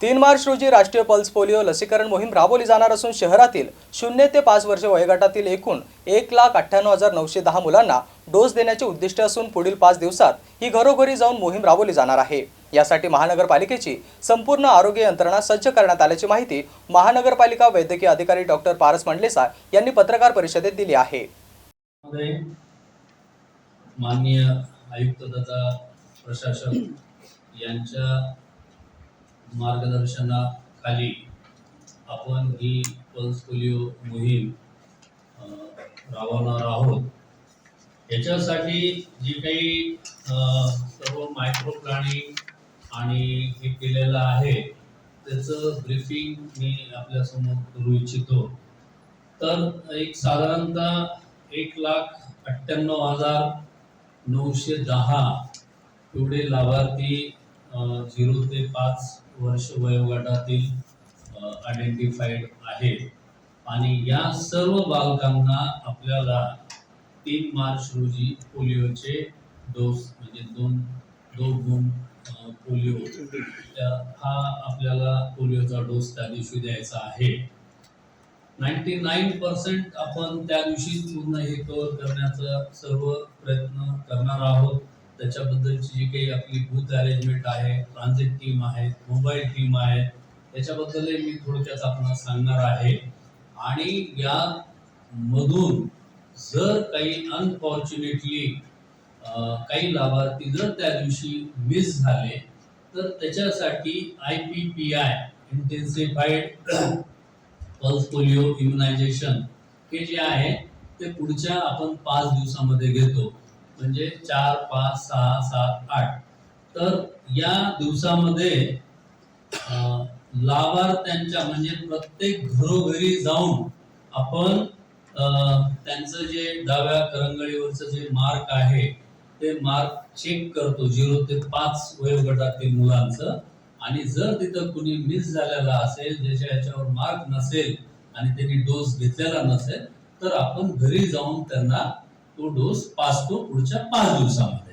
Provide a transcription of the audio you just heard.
तीन मार्च रोजी राष्ट्रीय पल्स पोलिओ लसीकरण मोहीम राबवली जाणार असून शहरातील शून्य ते पाच वर्ष वयोगटातील एकूण एक लाख अठ्ठ्याण्णव हजार नऊशे दहा मुलांना डोस देण्याचे उद्दिष्ट असून पुढील पाच दिवसात ही घरोघरी जाऊन मोहीम राबवली जाणार आहे. यासाठी महानगरपालिकेची संपूर्ण आरोग्य यंत्रणा सज्ज करण्यात आल्याची माहिती महानगरपालिका वैद्यकीय अधिकारी डॉक्टर पारस मंडलेसा यांनी पत्रकार परिषदेत दिली आहे. माननीय आयुक्त तथा प्रशासक यांच्या मार्गदर्शनाखाली आपण ही पल्स पोलिओ मोहीम राबवणार आहोत. याच्यासाठी जी काही सर्व मायक्रो प्लॅनिंग आणि हे केलेलं आहे त्याचं ब्रीफिंग मी आपल्यासमोर करू इच्छितो. तर एक साधारणतः एक लाख अठ्ठ्याण्णव हजार नऊशे दहा एवढे लाभार्थी झिरो ते पाच वर्ष वयोगटातील आयडेंटिफाईड आहे. आणि या सर्व बालकांना आपल्याला तीन मार्च रोजी पोलिओचे डोस म्हणजे दोन दोन गुण पोलिओ त्या हा आपल्याला पोलिओचा डोस त्या दिवशी द्यायचा आहे. नाईन्टी नाईन पर्सेंट आपण त्या दिवशी पूर्ण हे कव्हर करण्याचा सर्व प्रयत्न करणार आहोत. त्याच्याबद्दलची जी काही आपली बूथ अरेंजमेंट आहे ट्रान्झिट टीम आहे मोबाईल टीम आहे त्याच्याबद्दलही मी थोडक्यात आपण सांगणार आहे. आणि या मधून जर काही अनफॉर्च्युनेटली काही लाभार्थी जर त्या दिवशी मिस झाले तर त्याच्यासाठी I P P I intensified pulse polio immunisation हे जे आहे ते पुढच्या आपण पाच दिवसामध्ये घेतो. म्हणजे चार पाच सहा सात आठ. तर या दिवसामध्ये लाभार्थ्यांच्या म्हणजे प्रत्येक घरोघरी जाऊन आपण त्यांचं जे डाव्या करंगळीवरचं जे मार्क आहे ते मार्क चेक करतो. झिरो ते पाच वयोगटातील मुलांचं. आणि जर तिथं कुणी मिस झालेला असेल ज्याच्या याच्यावर मार्क नसेल आणि त्यांनी डोस घेतलेला नसेल तर आपण घरी जाऊन त्यांना तो डोस पाचतो पुढच्या पाच दिवसामध्ये.